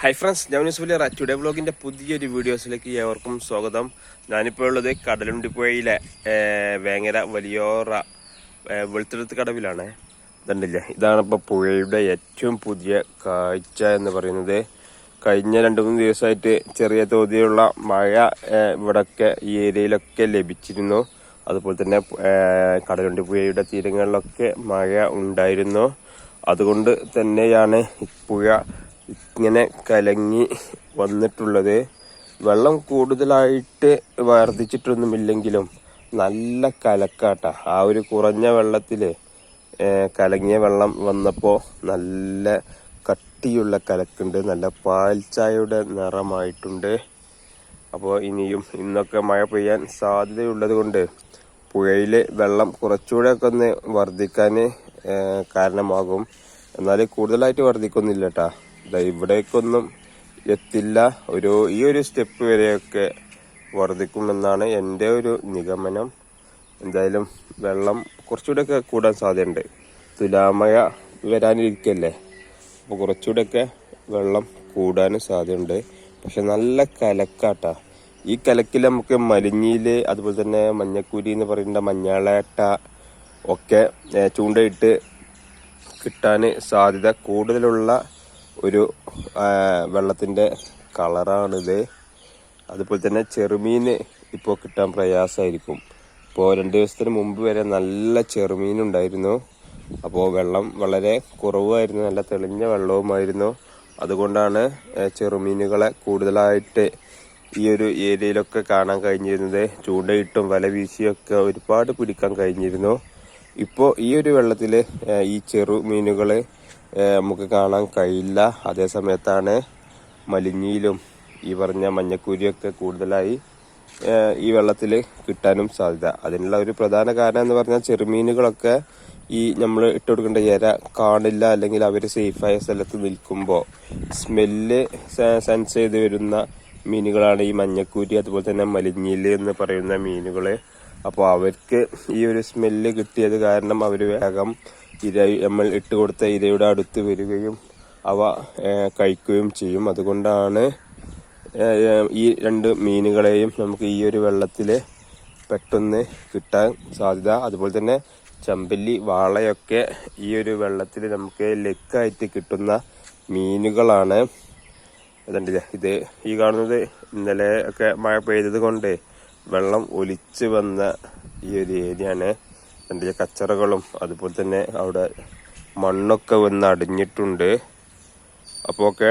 Hi friends ഞാൻ Yusuf lira today ബ്ലോഗിന്റെ പുതിയൊരു വീഡിയോസിലേക്ക് ഏവർക്കും സ്വാഗതം. ഞാനിപ്പോൾ ഉള്ളത് കടലുണ്ടിപ്പുഴയിലെ പുഴയിലെ വേങ്ങര വലിയോറ വെളുത്തെടുത്ത് കടവിലാണ്. ഇതുണ്ടല്ലേ ഇതാണ് ഇപ്പോൾ പുഴയുടെ ഏറ്റവും പുതിയ കാഴ്ച എന്ന് പറയുന്നത്. കഴിഞ്ഞ രണ്ട് മൂന്ന് ദിവസമായിട്ട് ചെറിയ തോതിലുള്ള മഴ ഇവിടെ ഇവിടൊക്കെ ഈ ഏരിയയിലൊക്കെ ലഭിച്ചിരുന്നു. അതുപോലെ തന്നെ കടലുണ്ടിപ്പുഴയുടെ തീരങ്ങളിലൊക്കെ മഴ ഉണ്ടായിരുന്നു. അതുകൊണ്ട് തന്നെയാണ് പുഴ ഇങ്ങനെ കലങ്ങി വന്നിട്ടുള്ളത്. വെള്ളം കൂടുതലായിട്ട് വർദ്ധിച്ചിട്ടൊന്നുമില്ലെങ്കിലും നല്ല കലക്കാട്ട. ആ ഒരു കുറഞ്ഞ വെള്ളത്തിൽ കലങ്ങിയ വെള്ളം വന്നപ്പോൾ നല്ല കട്ടിയുള്ള കലക്കുണ്ട്. നല്ല പാൽച്ചായയുടെ നിറമായിട്ടുണ്ട്. അപ്പോൾ ഇനിയും ഇന്നൊക്കെ മഴ പെയ്യാൻ സാധ്യതയുള്ളത് കൊണ്ട് പുഴയിൽ വെള്ളം കുറച്ചുകൂടെ ഒക്കെ ഒന്ന് വർദ്ധിക്കാൻ കാരണമാകും. എന്നാൽ കൂടുതലായിട്ട് വർദ്ധിക്കൊന്നുമില്ല കേട്ടാ ഇവിടേക്കൊന്നും എത്തില്ല. ഒരു ഈ ഒരു സ്റ്റെപ്പ് വരെയൊക്കെ വർദ്ധിക്കുമെന്നാണ് എന്റെ ഒരു നിഗമനം. എന്തായാലും വെള്ളം കുറച്ചുകൂടെയൊക്കെ കൂടാൻ സാധ്യതയുണ്ട്. തുലാമഴ വരാനിരിക്കല്ലേ? അപ്പോൾ കുറച്ചുകൂടെയൊക്കെ വെള്ളം കൂടാനും സാധ്യതയുണ്ട്. പക്ഷെ നല്ല കലക്കാട്ടാ. ഈ കലക്കിൽ നമുക്ക് മലിഞ്ഞിയിൽ അതുപോലെ തന്നെ മഞ്ഞക്കൂരി എന്ന് പറയുന്ന മഞ്ഞളേട്ട ഒക്കെ ചൂണ്ടയിട്ട് കിട്ടാൻ സാധ്യത കൂടുതലുള്ള ഒരു വെള്ളത്തിന്റെ കളറാണിത്. അതുപോലെ തന്നെ ചെറുമീൻ ഇപ്പോൾ കിട്ടാൻ പ്രയാസമായിരിക്കും ഇപ്പോൾ രണ്ട് ദിവസത്തിന് മുമ്പ് വരെ നല്ല ചെറുമീൻ ഉണ്ടായിരുന്നു അപ്പോൾ വെള്ളം വളരെ കുറവായിരുന്നു നല്ല തെളിഞ്ഞ വെള്ളവുമായിരുന്നു. അതുകൊണ്ടാണ് ചെറുമീനുകളെ കൂടുതലായിട്ട് ഈ ഒരു ഏരിയയിലൊക്കെ കാണാൻ കഴിഞ്ഞിരുന്നത്. ചൂണ്ടയിട്ടും വല വീശിയൊക്കെ ഒരുപാട് പിടിക്കാൻ കഴിഞ്ഞിരുന്നു. ഇപ്പോൾ ഈ ഒരു വെള്ളത്തിൽ ഈ ചെറു മീനുകൾ നമുക്ക് കാണാൻ കഴിയില്ല. അതേ സമയത്താണ് മലിഞ്ഞിയിലും ഈ പറഞ്ഞ മഞ്ഞക്കൂരിയൊക്കെ കൂടുതലായി ഈ വെള്ളത്തിൽ കിട്ടാനും സാധ്യത. അതിനുള്ള ഒരു പ്രധാന കാരണം എന്ന് പറഞ്ഞാൽ ചെറുമീനുകളൊക്കെ ഈ നമ്മൾ ഇട്ട് കൊടുക്കേണ്ട ഇര കാണില്ല അല്ലെങ്കിൽ അവർ സേഫായ സ്ഥലത്ത് നിൽക്കുമ്പോൾ സ്മെല്ല് സെൻസ് ചെയ്ത് വരുന്ന മീനുകളാണ് ഈ മഞ്ഞക്കൂരി അതുപോലെ തന്നെ മലിഞ്ഞിൽ എന്ന് പറയുന്ന മീനുകൾ അപ്പോൾ അവർക്ക് ഈ ഒരു സ്മെല്ല് കിട്ടിയത് കാരണം അവർ വേഗം ഇര നമ്മൾ ഇട്ട് കൊടുത്ത ഇരയുടെ അടുത്ത് വരികയും അവ കഴിക്കുകയും ചെയ്യും. അതുകൊണ്ടാണ് ഈ രണ്ട് മീനുകളെയും നമുക്ക് ഈ ഒരു വെള്ളത്തിൽ പെട്ടെന്ന് കിട്ടാൻ സാധ്യത. അതുപോലെ തന്നെ ചമ്പല്ലി വാളയൊക്കെ ഈ ഒരു വെള്ളത്തിൽ നമുക്ക് ലെക്കായിട്ട് കിട്ടുന്ന മീനുകളാണ്. അതുണ്ടല്ലേ ഇത് ഈ കാണുന്നത് ഇന്നലെ ഒക്കെ മഴ പെയ്തത് കൊണ്ട് വെള്ളം ഒലിച്ച് വന്ന ഈ ഒരു ഏരിയ അതിന്റെ കച്ചറകളും അതുപോലെ തന്നെ അവിടെ മണ്ണൊക്കെ വന്ന് അടിഞ്ഞിട്ടുണ്ട്. അപ്പോൾ ഒക്കെ